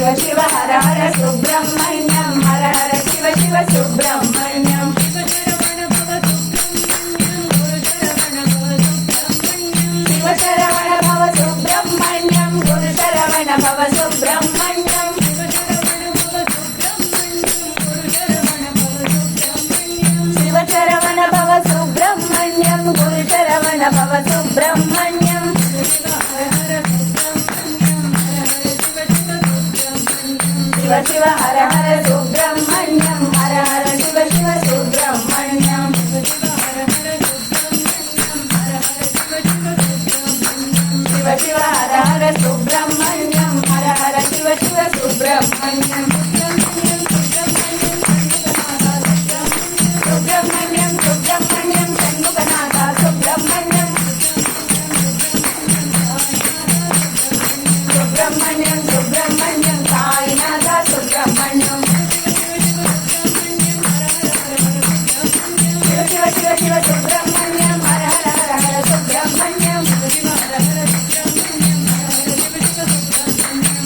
Shiva Shiva Hara Hara Subrahmanyam Hara Hara Shiva Shiva Subrahmanyam. Shiva Saravana Bhava Subrahmanyam Guru Saravana Bhava Subrahmanyam. Shiva Saravana Bhava Subrahmanyam Guru Saravana Bhava Subrahmanyam. Shiva Shiva Hara Hara Subrahmanyam Hara Hara Shiva Shiva Subrahmanyam Shiva Shiva Hara Hara Subrahmanyam Hara Hara Shiva Shiva Subrahmanyam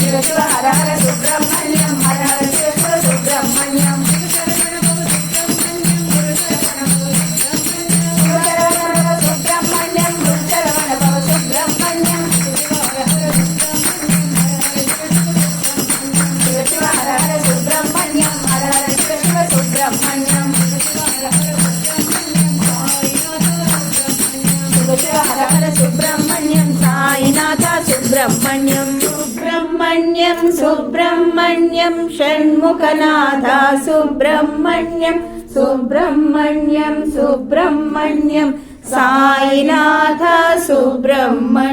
Shiva Subrahmanyam Subrahmanyam Subrahmanyam Shanmukhanatha Subrahmanyam Subrahmanyam Subrahmanyam Sainath Subrahmanyam